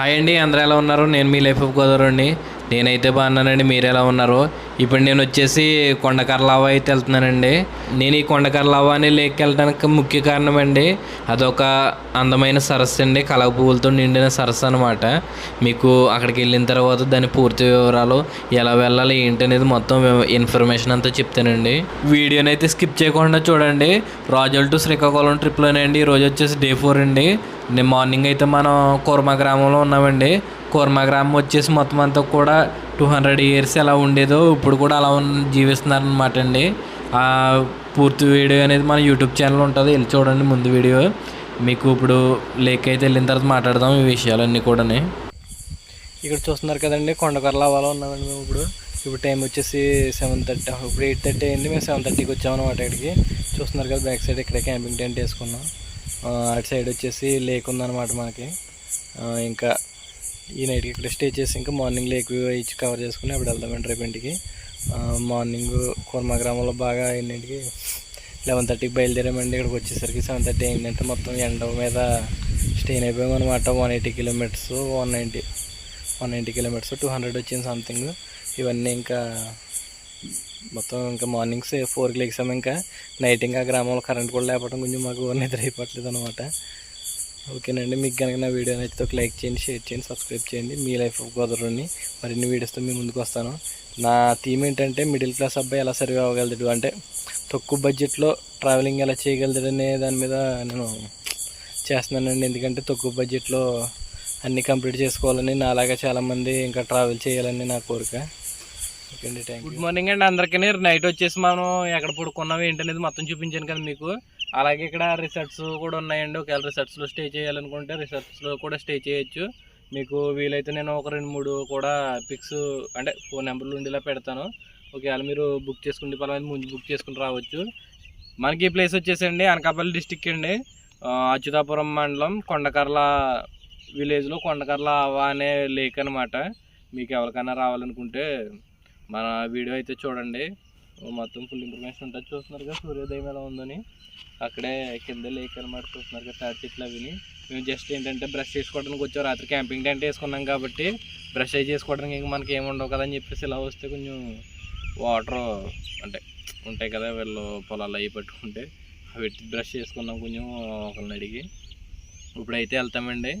Hi అండి అందరూ ఎలా ఉన్నారు? నేను మీ లైఫ్ ఆఫ్ గోదావరి అండి నేనైతే బాగున్నానండి మీరు ఎలా ఉన్నారు? ఇప్పుడు నేను వచ్చేసి కొండకర్లావ అయితే వెళ్తున్నానండి. నేను ఈ కొండకర్లావా అని లేక్ వెళ్ళడానికి ముఖ్య కారణం అండి అదొక అందమైన సరస్సు అండి కలవ పువ్వులతో నిండిన సరస్సు అనమాట మీకు అక్కడికి వెళ్ళిన తర్వాత దాని పూర్తి వివరాలు ఎలా వెళ్ళాలి ఏంటి అనేది మొత్తం ఇన్ఫర్మేషన్ అంతా చెప్తానండి. వీడియోని అయితే స్కిప్ చేయకుండా చూడండి. రాజల్ టు శ్రీకాకుళం ట్రిప్లోనే అండి ఈరోజు వచ్చేసి డే ఫోర్ అండి. నేను మార్నింగ్ అయితే మనం కూర్మా గ్రామంలో ఉన్నామండి. కూర్మా గ్రామం వచ్చేసి మొత్తం అంతా కూడా టూ హండ్రెడ్ ఇయర్స్ ఎలా ఉండేదో ఇప్పుడు కూడా అలా జీవిస్తున్నారనమాట అండి. ఆ పూర్తి వీడియో అనేది మన యూట్యూబ్ ఛానల్ ఉంటుంది. వెళ్ళి చూడండి ముందు వీడియో. మీకు ఇప్పుడు లేక్ అయితే వెళ్ళిన తర్వాత మాట్లాడదాం ఈ విషయాలన్నీ కూడా ఇక్కడ చూస్తున్నారు కదండి కొండకర్ల అవ్వాలో ఉన్నామండి మేము ఇప్పుడు. ఇప్పుడు టైం వచ్చేసి సెవెన్ థర్టీ ఇప్పుడు ఎయిట్ థర్టీ అయింది. మేము సెవెన్ థర్టీకి వచ్చామన్నమాట ఇక్కడికి. చూస్తున్నారు కదా బ్యాక్ సైడ్ ఇక్కడ క్యాంపింగ్ టెంట్ వేసుకున్నాం. అటు సైడ్ వచ్చేసి లేక్ ఉందన్నమాట మనకి. ఇంకా ఈ నైట్కి ఇక్కడ స్టే చేసి ఇంకా మార్నింగ్ లేక్ ఇచ్చి కవర్ చేసుకుని అప్పుడు వెళ్దామండి రేపు ఇంటికి. మార్నింగ్ కుర్మా గ్రామంలో బాగా ఎన్నింటికి లెవెన్ థర్టీకి బయలుదేరామండి. ఇక్కడికి వచ్చేసరికి సెవెన్ థర్టీ అయిందంటే మొత్తం ఎండ మీద స్టేన్ అయిపోయాం అనమాట one eighty kilometres one ninety one ninety kilometres two hundred వచ్చింది సంథింగ్ ఇవన్నీ ఇంకా మొత్తం ఇంకా మార్నింగ్ ఫోర్కి లెగ్సాం ఇంకా. నైట్ ఇంకా గ్రామంలో కరెంట్ కూడా లేకపోవడం కొంచెం మాకు నిద్ర అయిపోవట్లేదు అనమాట ఓకేనండి మీకు కనుక నా వీడియో నచ్చితే ఒక లైక్ చేయండి షేర్ చేయండి సబ్స్క్రైబ్ చేయండి. మీ లైఫ్ ఆఫ్ మరిన్ని వీడియోస్తో మీ ముందుకు వస్తాను. నా థీమ్ ఏంటంటే మిడిల్ క్లాస్ అబ్బాయి ఎలా సర్వే అవ్వగలదు అంటే తక్కువ బడ్జెట్లో ట్రావెలింగ్ ఎలా చేయగలుగుతాడు అనే దాని మీద నేను చేస్తున్నానండి. ఎందుకంటే తక్కువ బడ్జెట్లో అన్నీ కంప్లీట్ చేసుకోవాలని నాలాగా చాలామంది ఇంకా ట్రావెల్ చేయాలని నా కోరిక. గుడ్ మార్నింగ్ అండి. అందరికీ నైట్ వచ్చేసి మనం ఎక్కడ పడుకున్నాం ఏంటనేది మొత్తం చూపించాను కదా మీకు. అలాగే ఇక్కడ రిసార్ట్స్ కూడా ఉన్నాయండి. ఒకవేళ రిసార్ట్స్లో స్టే చేయాలనుకుంటే రిసార్ట్స్లో కూడా స్టే చేయొచ్చు. మీకు వీలైతే నేను ఒక రెండు మూడు కూడా పిక్స్ అంటే ఫోన్ నెంబర్లు ఉండేలా పెడతాను. ఒకవేళ మీరు బుక్ చేసుకుంటే పలానా ముందు బుక్ చేసుకుని రావచ్చు. మనకి ఈ ప్లేస్ వచ్చేసండి అనకాపల్లి డిస్టిక్ అండి. అచ్యుతాపురం మండలం కొండకర్ల విలేజ్లో కొండకర్ల ఆవా అనే లేక్ అనమాట మీకు ఎవరికైనా రావాలనుకుంటే మన వీడియో అయితే చూడండి. మొత్తం ఫుల్ ఇన్ఫర్మేషన్ ఉంటుంది. చూస్తున్నారు కదా సూర్యోదయం ఎలా ఉందని. అక్కడే కింద లేక్ అనమాట చూస్తున్నారు కదా తాటి చెట్లు అవిని మేము జస్ట్ ఏంటంటే బ్రష్ చేసుకోవడానికి వచ్చాం. రాత్రి క్యాంపింగ్ టెంట్ వేసుకున్నాం కాబట్టి బ్రష్ అయి చేసుకోవడానికి ఇంకా మనకి ఏముండవు కదని కదా అని చెప్పేసి ఇలా వస్తే కొంచెం వాటర్ అంటే ఉంటాయి కదా వీళ్ళు పొలాలు అవి పట్టుకుంటే. అవి పెట్టి బ్రష్ చేసుకున్నాం కొంచెం ఒకరిని అడిగి. ఇప్పుడైతే వెళ్తామండి.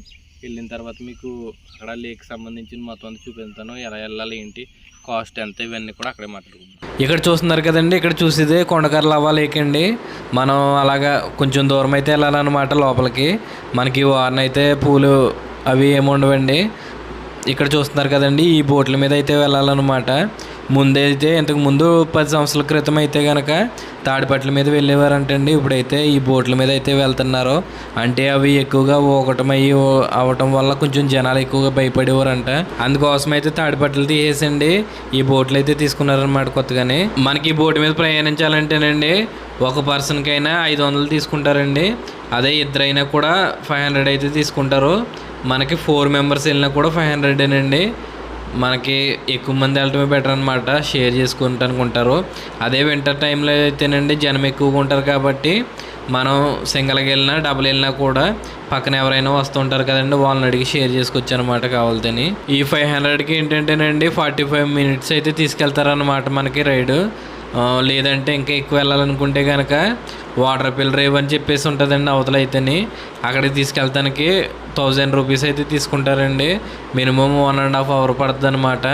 వెళ్ళిన తర్వాత మీకు అక్కడ లేక్ సంబంధించిన మొత్తం అంతా చూపిస్తాను. ఎలా వెళ్ళాలి ఏంటి? కాస్ట్ ఎంత ఇవన్నీ కూడా అక్కడే మాట్లాడుకుంటాం ఇక్కడ చూస్తున్నారు కదండి ఇక్కడ చూసేదే కొండకర్లవ్వ అవ్వాలేకండి మనం అలాగా కొంచెం దూరం అయితే వెళ్ళాలన్నమాట లోపలికి. మనకి వారన అయితే పూలు అవి ఏమి ఉండవండి. ఇక్కడ చూస్తున్నారు కదండి ఈ బోట్ల మీద అయితే వెళ్ళాలన్నమాట. ముందైతే ఇంతకు ముందు పది సంవత్సరాల క్రితం అయితే కనుక తాడిపట్ల మీద వెళ్ళేవారంటండి. ఇప్పుడైతే ఈ బోట్ల మీద అయితే వెళ్తున్నారు. అంటే అవి ఎక్కువగా ఊకటమయ్యి అవటం వల్ల కొంచెం జనాలు ఎక్కువగా భయపడేవారంట. అందుకోసం అయితే తాడిపట్లు తీసేసండి. ఈ బోట్లు అయితే తీసుకున్నారనమాట కొత్తగానే. మనకి ఈ బోట్ మీద ప్రయాణించాలంటేనండి ఒక పర్సన్కైనా ఐదు వందలు తీసుకుంటారండి. అదే ఇద్దరైనా కూడా ఫైవ్ హండ్రెడ్ అయితే తీసుకుంటారు. మనకి ఫోర్ మెంబర్స్ వెళ్ళినా కూడా ఫైవ్ హండ్రెడేనండి మనకి ఎక్కువ మంది వెళ్ళటమే బెటర్ అనమాట షేర్ చేసుకుంటానికి ఉంటారు అదే వింటర్ టైంలో అయితేనండి జనం ఎక్కువగా ఉంటారు కాబట్టి మనం సింగిల్గా వెళ్ళినా డబుల్ వెళ్ళినా కూడా పక్కన ఎవరైనా వస్తుంటారు కదండి వాళ్ళని అడిగి షేర్ చేసుకోవచ్చు అనమాట కావాలని ఈ ఫైవ్ హండ్రెడ్కి ఏంటంటేనండి ఫార్టీ ఫైవ్ మినిట్స్ అయితే తీసుకెళ్తారనమాట మనకి రైడ్ లేదంటే ఇంకా ఎక్కువ వెళ్ళాలనుకుంటే కనుక వాటర్ పిల్ రేవ్ అని చెప్పేసి ఉంటుందండి అవతల అయితేని. అక్కడికి తీసుకెళ్తానికి థౌజండ్ రూపీస్ అయితే తీసుకుంటారండి. Minimum one and half hour పడుతుంది అనమాట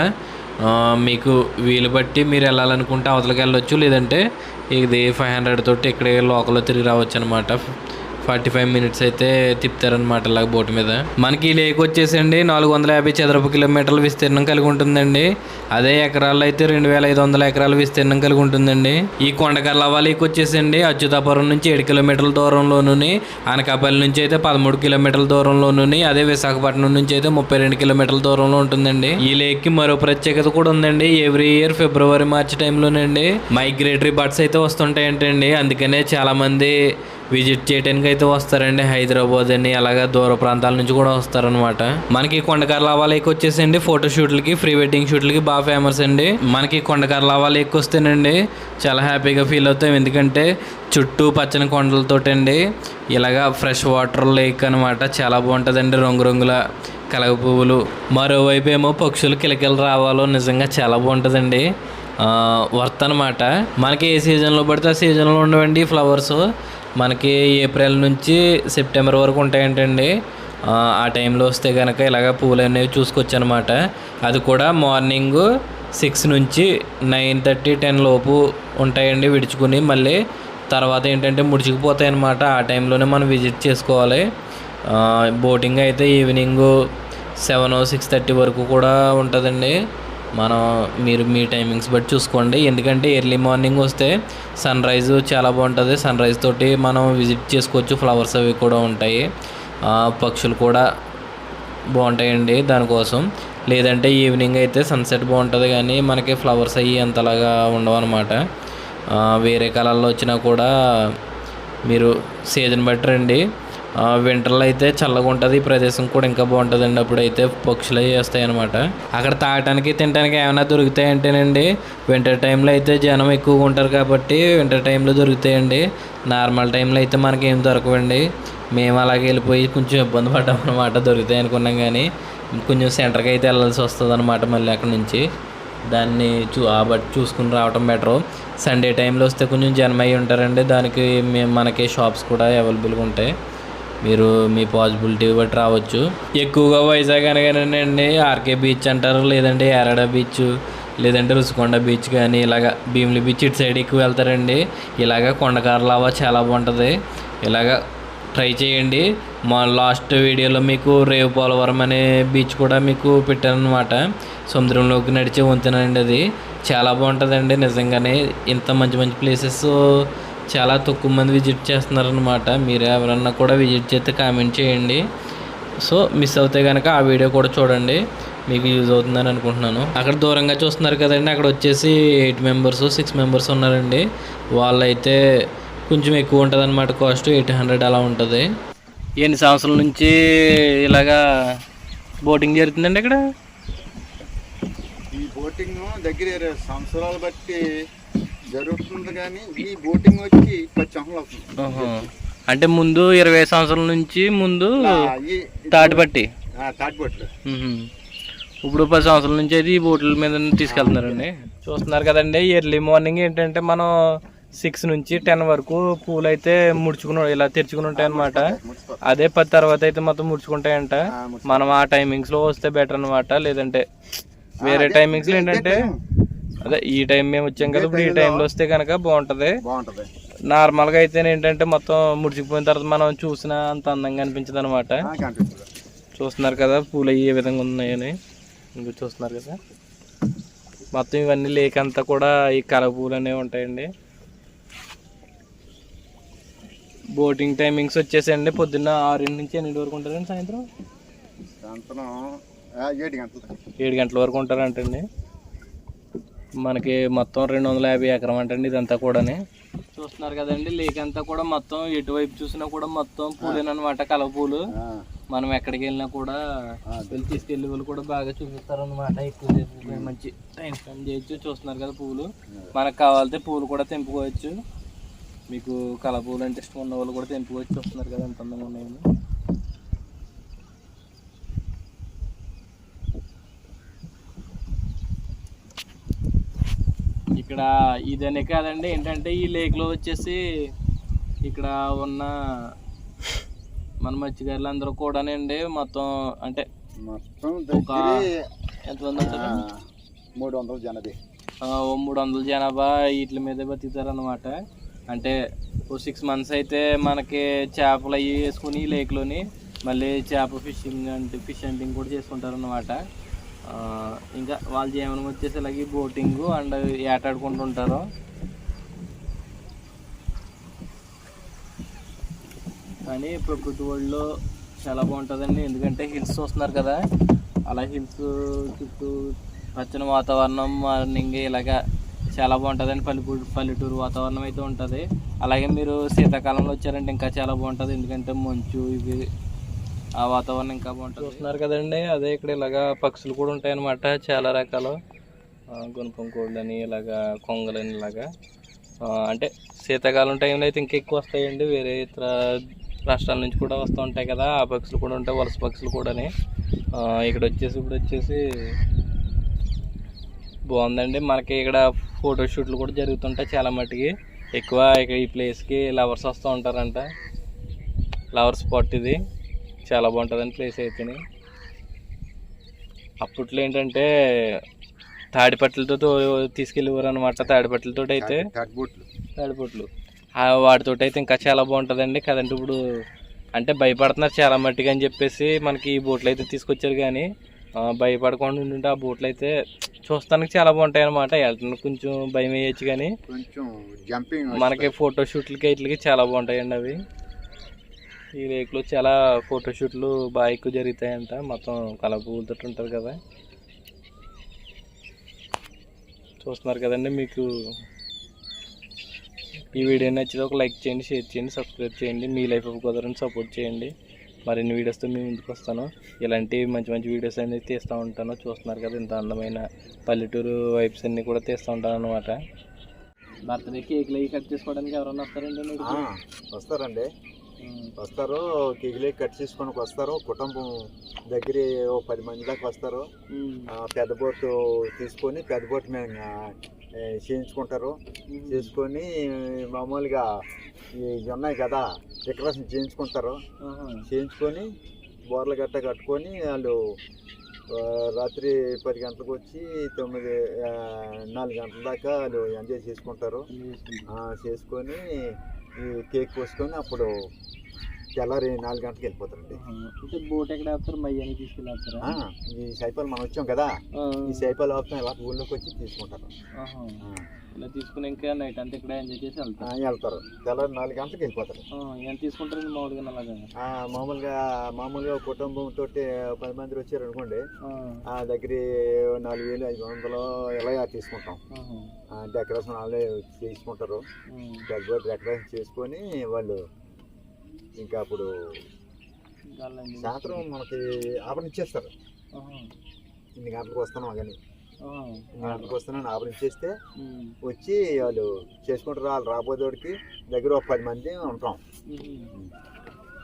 మీకు వీలు బట్టి మీరు వెళ్ళాలనుకుంటే అవతలకి వెళ్ళొచ్చు. లేదంటే ఇది ఫైవ్ హండ్రెడ్ తోటి ఇక్కడే లోకల్లో తిరిగి రావచ్చు అనమాట ఫార్టీ ఫైవ్ మినిట్స్ అయితే తిప్పుతారనమాట ఇలాగ బోట్ మీద. మనకి ఈ లేక్ వచ్చేసండి నాలుగు వందల యాభై చదరపు కిలోమీటర్ల విస్తీర్ణం కలిగి ఉంటుందండి. అదే ఎకరాల్లో అయితే రెండు వేల ఐదు వందల ఎకరాల విస్తీర్ణం కలిగి ఉంటుందండి. ఈ కొండకర్లవ్వ లేక్ వచ్చేసండి. అచ్యుతాపురం నుంచి ఏడు కిలోమీటర్ల దూరంలోను అనకాపల్లి నుంచి అయితే పదమూడు కిలోమీటర్ల దూరంలోను అదే విశాఖపట్నం నుంచి అయితే ముప్పై రెండు కిలోమీటర్ల దూరంలో ఉంటుందండి. ఈ లేక్కి మరో ప్రత్యేకత కూడా ఉందండి. ఎవ్రీ ఇయర్ ఫిబ్రవరి మార్చి టైంలోనండి మైగ్రేటరీ బర్డ్స్ అయితే వస్తుంటాయంటండి. అందుకనే చాలా మంది విజిట్ చేయడానికి అయితే వస్తారండి. హైదరాబాద్ అని అలాగే దూర ప్రాంతాల నుంచి కూడా వస్తారనమాట మనకి కొండకర్లావా లేక్ వచ్చేసండి. ఫోటో షూట్లకి ప్రీ వెడ్డింగ్ షూట్లకి బాగా ఫేమస్ అండి. మనకి కొండకర్లావా లేక్ వస్తేనండి చాలా హ్యాపీగా ఫీల్ అవుతాం. ఎందుకంటే చుట్టూ పచ్చని కొండలతోటండి. ఇలాగా ఫ్రెష్ వాటర్ లేక్ అనమాట చాలా బాగుంటుందండి. రంగురంగుల కలగ పువ్వులు. మరోవైపు ఏమో పక్షులు కిలకిలు రావాలో నిజంగా చాలా బాగుంటుందండి. వర్త్ అనమాట మనకి ఏ సీజన్లో పడితే ఆ సీజన్లో ఉండవండి ఫ్లవర్స్. మనకి ఏప్రిల్ నుంచి సెప్టెంబర్ వరకు ఉంటాయంటండి. ఆ, టైంలో వస్తే కనుక ఇలాగ పూలు అనేవి చూసుకోవచ్చు అనమాట అది కూడా మార్నింగ్ సిక్స్ నుంచి నైన్ థర్టీ టెన్ లోపు ఉంటాయండి విడుచుకుని. మళ్ళీ తర్వాత ఏంటంటే ముడిచిపోతాయి అనమాట ఆ టైంలోనే మనం విజిట్ చేసుకోవాలి. బోటింగ్ అయితే ఈవినింగ్ సెవెన్ సిక్స్ థర్టీ వరకు కూడా ఉంటుందండి. మనం మీరు మీ టైమింగ్స్ బట్టి చూసుకోండి. ఎందుకంటే ఎర్లీ మార్నింగ్ వస్తే సన్ రైజ్ చాలా బాగుంటుంది. సన్ రైజ్ తోటి మనం విజిట్ చేసుకోవచ్చు. ఫ్లవర్స్ అవి కూడా ఉంటాయి. పక్షులు కూడా బాగుంటాయండి దానికోసం. లేదంటే ఈవినింగ్ అయితే సన్సెట్ బాగుంటుంది కానీ మనకి ఫ్లవర్స్ అవి అంతలాగా ఉండవు అనమాట వేరే కలర్లో వచ్చినా కూడా మీరు సీజన్ బట్టి రండి. వింటర్లో అయితే చల్లగా ఉంటుంది ఈ ప్రదేశం కూడా ఇంకా బాగుంటుందండి. అప్పుడైతే పక్షులు అవి వస్తాయి అనమాట అక్కడ తాగటానికి తినడానికి ఏమైనా దొరుకుతాయంటేనండి. వింటర్ టైంలో అయితే జనం ఎక్కువగా ఉంటారు కాబట్టి వింటర్ టైంలో దొరుకుతాయండి. నార్మల్ టైంలో అయితే మనకి ఏం దొరకవండి. మేము అలాగే వెళ్ళిపోయి కొంచెం ఇబ్బంది పడ్డాం అనమాట దొరుకుతాయి అనుకున్నాం కానీ కొంచెం సెంటర్కి అయితే వెళ్ళాల్సి వస్తుంది అనమాట మళ్ళీ అక్కడ నుంచి. దాన్ని చూ ఆ బట్టి చూసుకుని రావటం బెటరు సండే టైంలో వస్తే కొంచెం జనం ఉంటారండి. దానికి మేము మనకి షాప్స్ కూడా అవైలబుల్గా ఉంటాయి. మీరు మీ పాసిబిలిటీ బట్టి రావచ్చు. ఎక్కువగా వైజాగ్ అనగానండి ఆర్కే బీచ్ అంటారు లేదంటే ఎరడ బీచ్ లేదంటే రుషికొండ బీచ్ కానీ ఇలాగ భీమిలి బీచ్ ఇటు సైడ్ ఎక్కువ వెళ్తారండి. ఇలాగ కొండకారలావా చాలా బాగుంటుంది. ఇలాగ ట్రై చేయండి. మా లాస్ట్ వీడియోలో మీకు రేవు పోలవరం అనే బీచ్ కూడా మీకు పెట్టానమాట సముద్రంలోకి నడిచే వంతెనండి అది. చాలా బాగుంటుందండి నిజంగానే. ఇంత మంచి మంచి ప్లేసెస్ చాలా తక్కువ మంది విజిట్ చేస్తున్నారనమాట మీరు ఎవరన్నా కూడా విజిట్ చేస్తే కామెంట్ చేయండి. సో మిస్ అవుతే కనుక ఆ వీడియో కూడా చూడండి. మీకు యూజ్ అవుతుందని అనుకుంటున్నాను. అక్కడ దూరంగా చూస్తున్నారు కదండి. అక్కడ వచ్చేసి ఎయిట్ మెంబర్స్ సిక్స్ మెంబర్స్ ఉన్నారండి. వాళ్ళైతే కొంచెం ఎక్కువ ఉంటుంది అనమాట కాస్ట్. ఎయిట్ హండ్రెడ్ అలా ఉంటుంది. ఎన్ని సంవత్సరాల నుంచి ఇలాగా బోటింగ్ జరుగుతుందండి అక్కడ ఈ బోటింగ్ దగ్గర ఇరవై సంవత్సరాలు బట్టి జరుగుతుంది కానీ ఈ బోటింగ్ వచ్చి పది సంవత్సరాలు అవుతుంది ఆహా. అంటే ముందు ఇరవై సంవత్సరాల నుంచి ముందు తాటిపట్టి. తాటిపట్లు. ఇప్పుడు పది సంవత్సరాల నుంచి అయితే ఈ బోట్ల మీద తీసుకెళ్తున్నారండి. చూస్తున్నారు కదండి ఎర్లీ మార్నింగ్ ఏంటంటే మనం సిక్స్ నుంచి టెన్ వరకు పూలు అయితే ముడుచుకుని ఇలా తెరుచుకుని ఉంటాయి అనమాట అదే పది తర్వాత అయితే మొత్తం ముడుచుకుంటాయంట. మనం ఆ టైమింగ్స్లో వస్తే బెటర్ అనమాట లేదంటే వేరే టైమింగ్స్ ఏంటంటే. అదే ఈ టైం మేము వచ్చాం కదా ఇప్పుడు ఈ టైంలో వస్తే కనుక బాగుంటది. బాగుంటది. నార్మల్గా అయితే ఏంటంటే మొత్తం ముడిచిపోయిన తర్వాత మనం చూసిన అంత అందంగా అనిపించదు అనమాట చూస్తున్నారు కదా పూలు అయ్యి ఏ విధంగా ఉన్నాయని. ఇంకా చూస్తున్నారు కదా. మొత్తం ఇవన్నీ లేక్ అంతా కూడా ఈ కలవ పూలు అనేవి ఉంటాయండి. బోటింగ్ టైమింగ్స్ వచ్చేసండి పొద్దున్న ఆరింటి నుంచి ఎన్నింటి వరకు ఉంటారండి సాయంత్రం? ఏడు గంటల వరకు ఉంటారంటండి. మనకి మొత్తం రెండు వందల యాభై ఎకరం అంటండి ఇదంతా కూడాని. చూస్తున్నారు కదండి లేక్ అంతా కూడా మొత్తం ఎటువైపు చూసినా కూడా మొత్తం పూలేనమాట కలవ పూలు ఆ, మనం ఎక్కడికి వెళ్ళినా కూడా వెళ్ళి తీసుకెళ్ళి వాళ్ళు కూడా బాగా చూపిస్తారు అనమాట ఎక్కువ మంచి టైం స్పెండ్ చేయొచ్చు చూస్తున్నారు కదా పువ్వులు మనకు కావాలంటే పువ్వులు కూడా తెంపుకోవచ్చు. మీకు కలర్ పువ్వులు అంటే ఇష్టం ఉన్న వాళ్ళు కూడా తెంపుకోవచ్చు చూస్తున్నారు కదా ఎంత అందంగా ఉన్నాయని. ఇక్కడ ఇదనే కాదండి ఏంటంటే ఈ లేక్లో వచ్చేసి ఇక్కడ ఉన్న మన మత్స్యకారులు అందరూ కూడానండి మొత్తం అంటే మొత్తం ఎంతమంది ఉంటారు? మూడు వందల జనది ఆ, ఓ మూడు వందల జనాభా వీటి మీదే బతుకుతారు అనమాట అంటే ఓ సిక్స్ మంత్స్ అయితే మనకి చేపలు అవి వేసుకుని ఈ లేక్లోని మళ్ళీ చేప ఫిషింగ్ అంటే ఫిష్ హంటింగ్ కూడా చేసుకుంటారు అనమాట ఇంకా వాళ్ళ జీవనం వచ్చేసి ఇలాగే బోటింగ్ అండ్ ఏటాడుకుంటూ ఉంటారు కానీ ప్రకృతి వాళ్ళు చాలా బాగుంటుందండి. ఎందుకంటే హిల్స్ చూస్తున్నారు కదా. అలా హిల్స్ చుట్టూ పచ్చని వాతావరణం మార్నింగ్ ఇలాగా చాలా బాగుంటుందండి. పల్లెటూరు పల్లెటూరు వాతావరణం అయితే ఉంటుంది. అలాగే మీరు శీతాకాలంలో వచ్చారంటే ఇంకా చాలా బాగుంటుంది. ఎందుకంటే మంచు ఇవి ఆ వాతావరణం ఇంకా బాగుంటుంది. చూస్తున్నారు కదండి అదే ఇక్కడ ఇలాగా పక్షులు కూడా ఉంటాయన్నమాట చాలా రకాలు. గుణపం కోళ్ళని ఇలాగా కొంగలని ఇలాగా. అంటే శీతాకాలం టైంలో అయితే ఇంకా ఎక్కువ వస్తాయండి వేరే ఇతర రాష్ట్రాల నుంచి కూడా వస్తూ ఉంటాయి కదా ఆ పక్షులు కూడా ఉంటాయి వలస పక్షులు కూడాని. ఇక్కడ వచ్చేసి ఇప్పుడు వచ్చేసి బాగుందండి. మనకి ఇక్కడ ఫోటోషూట్లు కూడా జరుగుతుంటాయి చాలా మట్టుకి ఎక్కువ ఇక ఈ ప్లేస్కి లవర్స్ వస్తూ ఉంటారంట. లవర్ స్పాట్ ఇది. చాలా బాగుంటుందండి ప్లేస్ అయితేనే అప్పట్లో ఏంటంటే తాడిపట్లతో తీసుకెళ్ళేవారు అనమాట తాడిపట్లతో అయితే. తాడిపట్లు వాటితో అయితే ఇంకా చాలా బాగుంటుందండి. కదంటే ఇప్పుడు అంటే భయపడుతున్నారు చాలా మట్టిగా అని చెప్పేసి మనకి ఈ బోట్లు అయితే తీసుకొచ్చారు కానీ భయపడకుండా ఉంటే ఆ బోట్లు అయితే చూస్తానికి చాలా బాగుంటాయి అనమాట వెళ్తానికి కొంచెం భయం వేయచ్చు కానీ కొంచెం జంపింగ్ మనకి ఫోటో షూట్లకి వీటికి చాలా బాగుంటాయండి అవి. ఈ లేక్లో చాలా ఫోటోషూట్లు బాగా ఎక్కువ జరుగుతాయంట. మొత్తం కలర్ పువ్వులతో ఉంటుంది కదా. చూస్తున్నారు కదండి మీకు. ఈ వీడియో నచ్చితే ఒక లైక్ చేయండి షేర్ చేయండి సబ్స్క్రైబ్ చేయండి. మీ లైఫ్ ఆఫ్ కుదరని సపోర్ట్ చేయండి. మరిన్ని వీడియోస్తో మీ ముందుకు వస్తాను. ఇలాంటి మంచి మంచి వీడియోస్ అనేది తీస్తూ ఉంటాను. చూస్తున్నారు కదా ఇంత అందమైన పల్లెటూరు వైబ్స్ అన్నీ కూడా తీస్తూ ఉంటాను అనమాట బర్త్డే కేక్లు అవి కట్ చేసుకోవడానికి ఎవరైనా వస్తారండి వస్తారండి. వస్తారు కిగిలి కట్ చేసుకోనికి వస్తారు కుటుంబం దగ్గర ఓ పది మంది దాకా వస్తారు పెద్ద బోట్ తీసుకొని పెద్ద బోట్ ఏ, చేయించుకుంటారు. చేసుకొని మామూలుగా ఇవి ఉన్నాయి కదా డెకరేషన్ చేయించుకుంటారు. చేయించుకొని బోర్ల గట్ట కట్టుకొని వాళ్ళు రాత్రి పది గంటలకు వచ్చి తొమ్మిది నాలుగు గంటల దాకా వాళ్ళు ఎంజాయ్ చేసుకుంటారు. చేసుకొని ఈ కేక్ కోసుకొని అప్పుడు తెల్లారి నాలుగు గంటలకు వెళ్ళిపోతారండి. అంటే బోట్ ఎక్కడ ఆపుతారు? మయ్యాన్ని తీసుకెళ్ళి ఆ, ఈ సైపాలు మనం వచ్చాం కదా ఈ సైపాలు ఆపుతాం ఇలా ఊళ్ళోకి వచ్చి తీసుకుంటారు. ఇలా తీసుకుని ఇంకా నైట్ అంతా ఇక్కడ ఎంజాయ్ చేసి వెళ్తారు. వెళ్తారు. తెల్లారి నాలుగు గంటలకు వెళ్ళిపోతారు. ఎంత తీసుకుంటారండి మామూలుగా అలాగా? మామూలుగా మామూలుగా కుటుంబంతో పది మంది వచ్చారు అనుకోండి ఆ. దగ్గర నాలుగు వేలు ఐదు వందలు ఇలా తీసుకుంటాం. డెకరేషన్ వాళ్ళే చేసుకుంటారు డెకరేషన్ చేసుకొని వాళ్ళు ఇంకా అప్పుడు సాయంత్రం మనకి ఆపరణ ఇచ్చేస్తారు. ఇన్ని గంటలకు వస్తున్నాం కానీ. ఇన్ని గంటలకు వస్తున్నాను ఆపరణ ఇచ్చేస్తే. వచ్చి వాళ్ళు చేసుకుంటారు వాళ్ళు రాబోదోడికి దగ్గర ఒక పది మంది ఉంటాం.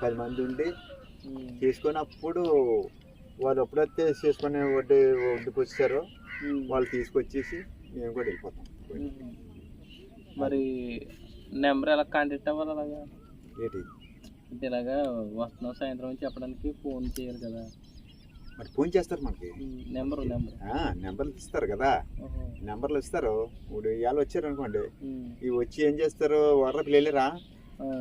పది మంది ఉండి. చేసుకొని అప్పుడు వాళ్ళు ఎప్పుడైతే చేసుకునే వడ్డీ వడ్డీకి వచ్చారో. వాళ్ళు తీసుకొచ్చేసి మేము కూడా వెళ్ళిపోతాం. మరి నెంబర్ ఎలా కాంటాక్ట్ అవ్వాలి అలాగా ఏంటి అంటే ఇలాగా వస్తున్నాం సాయంత్రం అని చెప్పడానికి ఫోన్ చేయాలి కదా. మరి ఫోన్ చేస్తారు మనకి. Number number. నెంబర్లు ఇస్తారు కదా. నెంబర్లు ఇస్తారు. ఇప్పుడు ఇవాళ వచ్చారు అనుకోండి. ఇవి వచ్చి ఏం చేస్తారు? వర్రపు వెళ్ళిరా.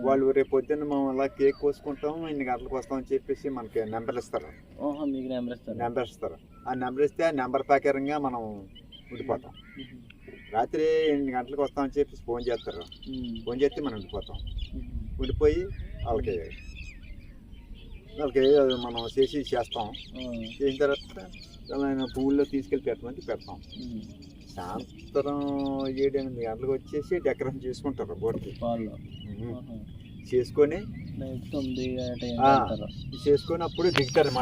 వాళ్ళు రేపు పొద్దున్న మేము అలా కేక్ కోసుకుంటాం ఇన్ని గంటలకు వస్తాం అని చెప్పేసి మనకి నెంబర్లు ఇస్తారు. ఓహో మీకు నెంబర్ ఇస్తారు. నెంబర్ ఇస్తారు. ఆ నెంబర్ ఇస్తే ఆ నెంబర్ ప్రకారంగా మనం ఉండిపోతాం. రాత్రి ఎన్ని గంటలకు వస్తామని చెప్పేసి ఫోన్ చేస్తారు. ఫోన్ చేస్తే మనం ఉండిపోతాం. ఉండిపోయి వాళ్ళకి వాళ్ళకి అది మనం చేసి చేస్తాం. చేసిన తర్వాత వాళ్ళని పువ్వుల్లో తీసుకెళ్ళి పెట్టమంటే పెడతాం. సాయంత్రం ఏడు ఎనిమిది గంటలకు వచ్చేసి డెకరేషన్ చేసుకుంటారు బోర్డుకి. చేసుకొని. చేసుకొని అప్పుడు దిగుతారు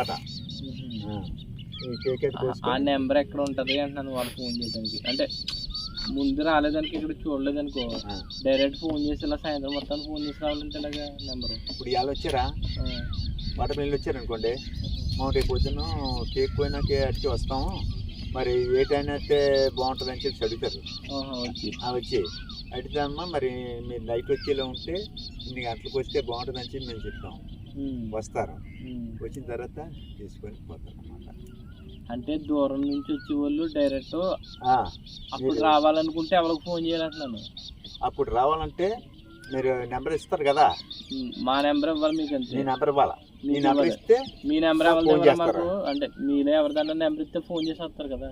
అయితే ఆ నెంబర్ ఎక్కడ ఉంటది అంటున్నాను వాళ్ళు ఫోన్ చేయడానికి అంటే ముందు రాలేదానికి ఇక్కడ చూడలేదనుకో డైరెక్ట్ ఫోన్ చేసి ఇలా సాయంత్రం మొత్తం ఫోన్ చేసి రావాలంటే ఇలాగా నెంబరు ఇప్పుడు ఇవాళ వచ్చారా? వాటర్మిల్ వచ్చారు అనుకోండి. మనం రేపు పొద్దున్న కేక్ పోయినాకే అడిగి వస్తాము. మరి ఏ టైం అయితే బాగుంటుంది అని చెప్పి అడుగుతారు వచ్చి ఆ వచ్చి. అడుగుతామా మరి మీరు నైట్ వచ్చేలా ఉంటే ఇన్ని గంటలకు వస్తే బాగుంటుంది అని చెప్పి మేము చెప్తాం. వస్తారు. వచ్చిన తర్వాత తీసుకొని పోతారు. అంటే దూరం నుంచి వచ్చే వాళ్ళు డైరెక్ట్ అప్పుడు రావాలనుకుంటే ఎవరికి ఫోన్ చేయాలంటున్నాను అప్పుడు రావాలంటే మీరు నెంబర్ ఇస్తారు కదా? మా నెంబర్ ఇవ్వాలి మీకు అంతే. మీ నెంబర్ ఇవ్వాలా? మీ నెంబర్. ఇస్తే మీ నెంబర్? మాకు? అంటే మీరే ఎవరిదన్నా నెంబర్ ఇస్తే ఫోన్ చేసి వస్తారు కదా.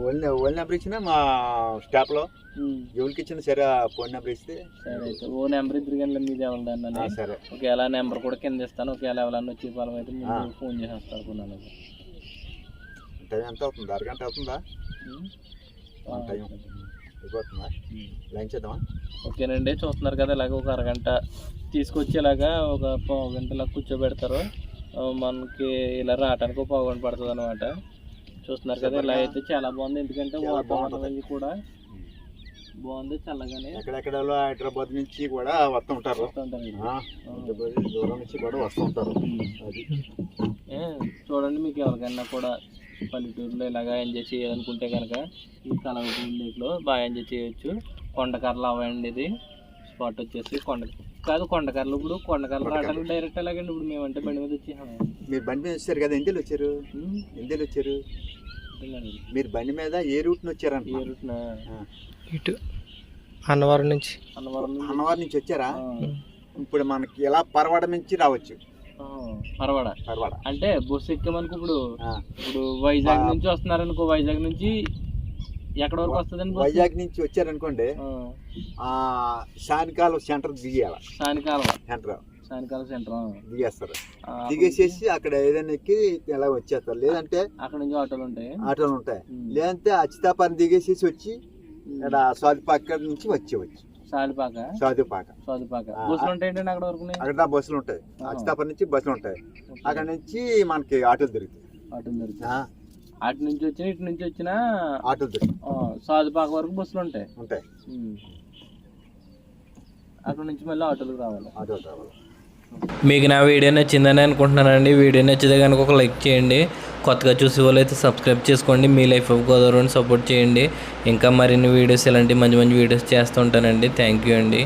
ఓన్లీ ఓన్లీ నెంబర్ ఇచ్చినా మా స్టాఫ్లో ఎవరికి ఇచ్చిన సరే ఫోన్ నెంబర్ ఇస్తే సరే అయితే ఓ నెంబర్ ఇద్దరు గంటల మీద ఎవరిదన్నా సరే. ఒకవేళ నెంబర్ కూడా కింద ఇస్తాను ఒకవేళ ఎవరన్నా వచ్చే పొలం అయితే ఫోన్ చేసి వస్తారు కొన్నాను టైం ఎంత అవుతుంది అరగంట అవుతుందా టైం అయిపోతుందా లంచ్ చేద్దామా ఓకేనండి చూస్తున్నారు కదా ఇలాగ ఒక అరగంట తీసుకొచ్చేలాగా ఒక పావు గంట ఇలా కూర్చోబెడతారు మనకి ఇలా రావడానికి ఒక పావు గంట పడుతుంది అనమాట చూస్తున్నారు కదా ఇలా అయితే చాలా బాగుంది. ఎందుకంటే వాతావరణం కూడా బాగుంది చల్లగానే. ఎక్కడెక్కడ హైదరాబాద్ నుంచి కూడా. ఆ, హైదరాబాద్ దూరం నుంచి కూడా వస్తుంటారు అది. ఏ, చూడండి మీకు ఎవరికైనా కూడా పల్లెటూరులో ఇలాగా ఎంజాయ్ చేయాలనుకుంటే కనుక ఈ కలవపూడి లేక్లో బాగా ఎంజాయ్ చేయొచ్చు. కొండకర్రలు అవ్వండి ఇది. స్పాట్ వచ్చేసి కొండ కాదు కొండకర్రలు ఇప్పుడు కొండకర్రలు రావడానికి డైరెక్ట్ ఎలాగండి ఇప్పుడు మేమంటే బండి మీద వచ్చేసాము మీరు బండి మీద వచ్చారు కదా ఎందులో వచ్చారు? ఎందులో వచ్చారు. మీరు బండి మీద ఏ రూట్ వచ్చారంట ఏ రూట్న? ఇటు అన్నవరం నుంచి. అన్నవరం నుంచి. అన్నవారి నుంచి వచ్చారా? ఇప్పుడు మనకి ఎలా పరవాడ నుంచి రావచ్చు? పర్వాడ పరవాడ అంటే బస్సు ఎక్కామనుకో ఇప్పుడు ఇప్పుడు వైజాగ్. నుంచి వస్తున్నారనుకో వైజాగ్ నుంచి ఎక్కడ వరకు వస్తుందండి వైజాగ్ నుంచి వచ్చారనుకోండి సాయంకాలం సెంటర్ దిగేయాల. సానికాలవ సెంటర్. సానికాల సెంటర్. దిగేస్తారు. దిగేసేసి అక్కడ ఏదైనా ఎక్కి ఎలా వచ్చేస్తారు. లేదంటే అక్కడ నుంచి ఆటోలు ఉంటాయి. ఆటోలు ఉంటాయి. లేదంటే అచ్చితాపాన్ని దిగేసేసి వచ్చి. ఇక్కడ స్వాతిపాక నుంచి వచ్చేవచ్చు సాలిపాక సోదిపాక ఆ, బస్సులు ఉంటాయండి అక్కడ వరకు అక్కడ బస్సులు ఉంటాయి. ఆహా. అచ్చితాపాల నుంచి బస్సులు ఉంటాయి. అక్కడ నుంచి మనకి ఆటోలు దొరుకుతాయి. ఆటోలు దొరుకుతాయి. అటు నుంచి వచ్చిన ఇటు నుంచి వచ్చిన ఆటోలు దొరుకుతాయి. సాదుపాక వరకు బస్సులు ఉంటాయి. ఉంటాయి. అక్కడ నుంచి మళ్ళీ ఆటోలకు రావాలి. ఆటోలు రావాలి. మీకు నా వీడియో నచ్చిందని అనుకుంటున్నానండి. వీడియో నచ్చితే కనుక ఒక లైక్ చేయండి. కొత్తగా చూసే వాళ్ళు అయితే సబ్స్క్రైబ్ చేసుకోండి. మీ లైఫ్ ఆఫ్ గోదావరిని సపోర్ట్ చేయండి. ఇంకా మరిన్ని వీడియోస్ ఇలాంటి మంచి మంచి వీడియోస్ చేస్తూ ఉంటానండి. థ్యాంక్ యూ అండి.